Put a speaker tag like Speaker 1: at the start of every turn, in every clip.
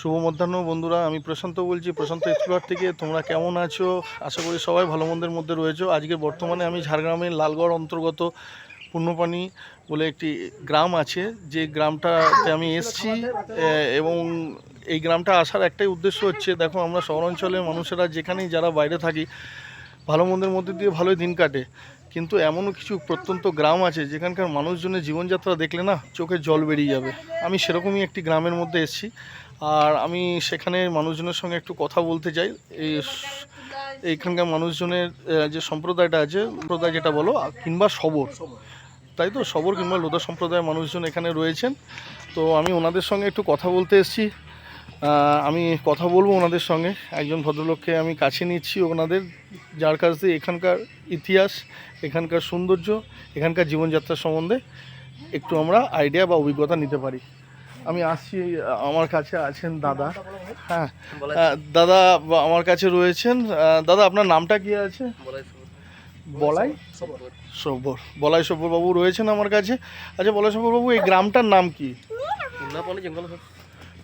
Speaker 1: শুভ মধ্যাহ্ন বন্ধুরা, আমি প্রশান্ত বলছি। প্রশান্ত এক্সপ্লোর থেকে তোমরা কেমন আছো? আশা করি সবাই ভালো মন্দের মধ্যে রয়েছো। আজকে বর্তমানে আমি ঝাড়গ্রামের লালগড় অন্তর্গত পূর্ণপানি বলে একটি গ্রাম আছে। যে গ্রামটাতে আমি এসছি এবং এই গ্রামটা আসার একটাই উদ্দেশ্য হচ্ছে, দেখো আমরা শহরাঞ্চলের মানুষেরা যেখানেই যারা বাইরে থাকি, ভালো মন্দের মধ্যে দিয়ে ভালোই দিন কাটে। কিন্তু এমনও কিছু প্রত্যন্ত গ্রাম আছে, যেখানকার মানুষজনের জীবনযাত্রা দেখলে না চোখে জল বেরিয়ে যাবে। আমি সেরকমই একটি গ্রামের মধ্যে এসেছি। আর আমি সেখানে মানুষজনের সঙ্গে একটু কথা বলতে চাই। এই এইখানকার মানুষজনের যে সম্প্রদায়টা আছে, সম্প্রদায় যেটা বলো কিংবা সবর। তাই তো? সবর কিংবা লোধা সম্প্রদায়ের মানুষজন এখানে রয়েছেন। তো আমি ওনাদের সঙ্গে একটু কথা বলতে এসেছি। আমি কথা বলব ওনাদের সঙ্গে। একজন ভদ্রলোককে আমি কাছে নিচ্ছি ওনাদের, যার কাছ দিয়ে এখানকার ইতিহাস, এখানকার সৌন্দর্য, এখানকার জীবনযাত্রা সম্বন্ধে একটু আমরা আইডিয়া বা অভিজ্ঞতা নিতে পারি। আমি আসছি আমার কাছে আছেন দাদা। হ্যাঁ দাদা আমার কাছে রয়েছেন দাদা আপনার নামটা কি আছে? বলাই সব্বর বলাই? সব্বর বাবু রয়েছেন আমার কাছে। আচ্ছা বলাই সব্বর বাবু এই গ্রামটার নাম কি?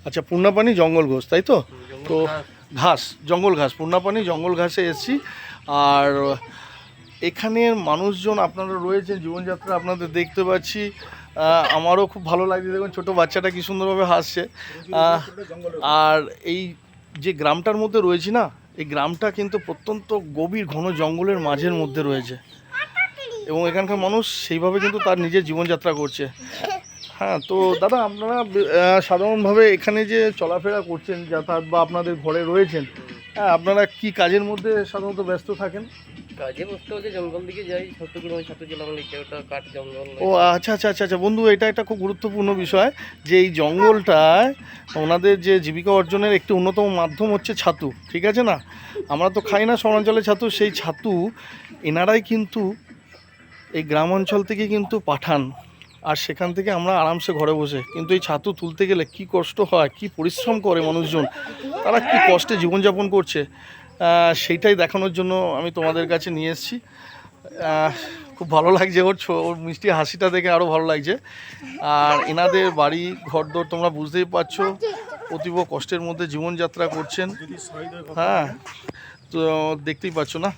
Speaker 1: আচ্ছা পূর্ণাপানি জঙ্গল ঘোষ তাই তো? তো ঘাস জঙ্গল ঘাস পূর্ণাপানি জঙ্গল ঘাসে এসেছি। আর এখানের মানুষজন আপনারা রয়েছেন জীবনযাত্রা আপনাদের দেখতে পাচ্ছি। আমারও খুব ভালো লাগছে। দেখুন, ছোটো বাচ্চাটা কি সুন্দরভাবে হাসছে। আর এই যে গ্রামটার মধ্যে রয়েছি না, এই গ্রামটা কিন্তু প্রত্যন্ত গভীর ঘন জঙ্গলের মাঝের মধ্যে রয়েছে। এবং এখানকার মানুষ সেইভাবে কিন্তু তার নিজের জীবনযাত্রা করছে। হ্যাঁ তো দাদা, আপনারা সাধারণভাবে এখানে যে চলাফেরা করছেন, যাতায়াত বা আপনাদের ঘরে রয়েছেন হ্যাঁ আপনারা কি কাজের মধ্যে সাধারণত ব্যস্ত থাকেন?
Speaker 2: কাজে বসতে হচ্ছে জঙ্গল দিকে যাই ওই ছাত্র জেলা লিখে ওটা কাঠ জঙ্গল
Speaker 1: ও আচ্ছা আচ্ছা আচ্ছা আচ্ছা বন্ধু এটা একটা খুব গুরুত্বপূর্ণ বিষয় যে এই জঙ্গলটায় ওনাদের যে জীবিকা অর্জনের একটি অন্যতম মাধ্যম হচ্ছে ছাতু ঠিক আছে না? আমরা তো খাই না শহরাঞ্চলে ছাতু সেই ছাতু এনারাই কিন্তু এই গ্রাম অঞ্চল থেকে কিন্তু পাঠান আর সেখান থেকে আমরা আরামসে ঘরে বসে। কিন্তু এই ছাতু তুলতে গেলে কি কষ্ট হয় কি পরিশ্রম করে মানুষজন তারা কি কষ্টে জীবনযাপন করছে? সেইটাই দেখানোর জন্য আমি তোমাদের কাছে নিয়ে এসেছি। খুব ভালো লাগছে ওর ওর মিষ্টি হাসিটা দেখে আরও ভালো লাগছে। আর এনাদের বাড়ি, ঘরদোর তোমরা বুঝতেই পারছ, অতীব কষ্টের মধ্যে জীবনযাত্রা করছেন। হ্যাঁ তো দেখতেই পাচ্ছ না?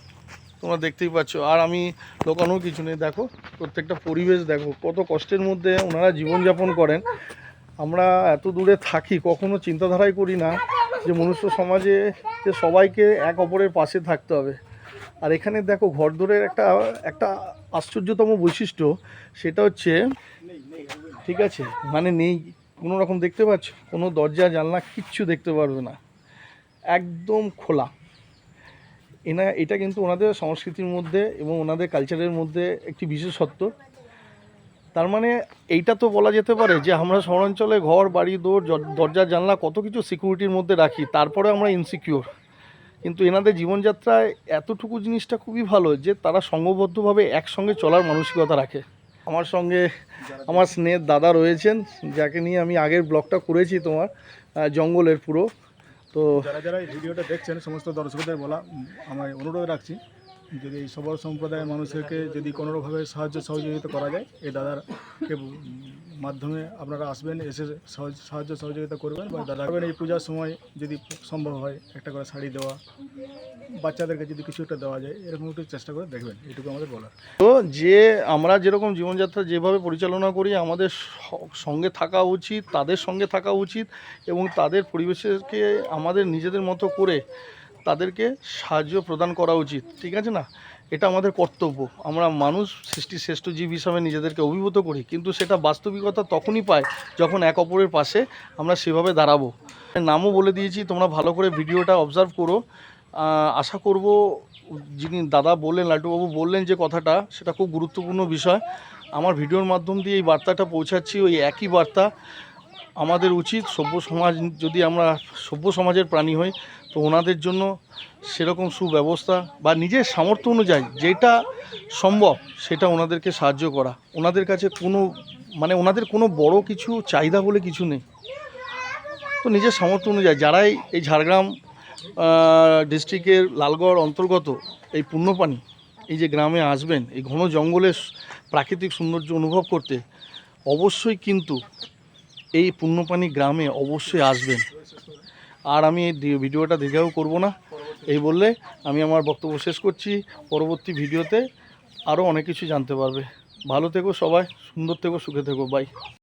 Speaker 1: তোমরা দেখতেই পাচ্ছ। আর আমি লোকানো কিছু নেই, দেখো, প্রত্যেকটা পরিবেশ দেখো, কত কষ্টের মধ্যে ওনারা জীবনযাপন করেন। আমরা এত দূরে থাকি, কখনো চিন্তাধারাই করি না। যে মনুষ্য সমাজে যে সবাইকে এক অপরের পাশে থাকতে হবে। আর এখানে দেখো ঘরদোরের একটা একটা আশ্চর্যতম বৈশিষ্ট্য, সেটা হচ্ছে, ঠিক আছে মানে নেই, কোনো রকম দেখতে পাচ্ছ? কোনো দরজা, জানলা কিচ্ছু দেখতে পারবে না। একদম খোলা। এনা, এটা কিন্তু ওনাদের সংস্কৃতির মধ্যে এবং ওনাদের কালচারের মধ্যে একটি বিশেষত্ব। তার মানে এইটা তো বলা যেতে পারে যে আমরা শহরাঞ্চলে ঘর, বাড়ি দৌড় দরজা, জানলা কত কিছু সিকিউরিটির মধ্যে রাখি, তারপরে আমরা ইনসিকিউর কিন্তু এনাদের জীবনযাত্রায় এতটুকু জিনিসটা খুবই ভালো যে তারা সঙ্গবদ্ধভাবে একসঙ্গে চলার মানসিকতা রাখে। আমার সঙ্গে আমার স্নেহের দাদা রয়েছেন, যাকে নিয়ে আমি আগের ব্লগটা করেছি তোমার জঙ্গলের পুরো। তো
Speaker 3: যারা যারা এই ভিডিওটা দেখছেন, সমস্ত দর্শকদের বলা আমায় অনুরোধ রাখছি যদি এই সবর সম্প্রদায়ের মানুষকে যদি কোনোভাবে সাহায্য সহযোগিতা করা যায়, এই দাদার মাধ্যমে আপনারা আসবেন, এসে সাহায্য সহযোগিতা করবেন বা দাদা এই পূজার সময় যদি সম্ভব হয় একটা করে শাড়ি দেওয়া, বাচ্চাদেরকে যদি কিছু একটা দেওয়া যায়, এরকম একটু চেষ্টা করে দেখবেন, এটুকু আমাদের বলার।
Speaker 1: তো যে আমরা যেরকম জীবনযাত্রা যেভাবে পরিচালনা করি, আমাদের সঙ্গে থাকা উচিত, তাদের সঙ্গে থাকা উচিত এবং তাদের পরিবেশকে আমাদের নিজেদের মতো করে তাদেরকে সাহায্য প্রদান করা উচিত, ঠিক আছে না? এটা আমাদের কর্তব্য। আমরা মানুষ সৃষ্টি শ্রেষ্ঠ জীব হিসাবে নিজেদেরকে অভিভূত করি, কিন্তু সেটা বাস্তবিকতা তখনই পায় যখন এক অপরের পাশে আমরা সেভাবে দাঁড়াবো। নামও বলে দিয়েছি, তোমরা ভালো করে ভিডিওটা অবজার্ভ করো। আশা করব যিনি দাদা বললেন লাল্টুবাবু বললেন যে কথাটা, সেটা খুব গুরুত্বপূর্ণ বিষয়। আমার ভিডিওর মাধ্যম দিয়ে এই বার্তাটা পৌঁছাচ্ছি, ওই একই বার্তা। আমাদের উচিত সভ্য সমাজ, যদি আমরা সভ্য সমাজের প্রাণী হই তো ওনাদের জন্য সেরকম সুব্যবস্থা বা নিজের সামর্থ্য অনুযায়ী যেটা সম্ভব সেটা ওনাদেরকে সাহায্য করা। ওনাদের কাছে কোনো মানে ওনাদের কোনো বড় কিছু চাহিদা বলে কিছু নেই। তো নিজের সামর্থ্য অনুযায়ী যারাই এই ঝাড়গ্রাম ডিস্ট্রিক্টের লালগড় অন্তর্গত এই পুণ্যপানি এই যে গ্রামে আসবেন, এই ঘন জঙ্গলের প্রাকৃতিক সৌন্দর্য অনুভব করতে অবশ্যই কিন্তু এই পুণ্যপানি গ্রামে অবশ্যই আসবেন। আর আমি এই ভিডিওটা দেখেও করব না। এই বললে আমি আমার বক্তব্য শেষ করছি। পরবর্তী ভিডিওতে আরও অনেক কিছু জানতে পারবে। ভালো থেকো সবাই, সুন্দর থেকো, সুখে থেকো বাই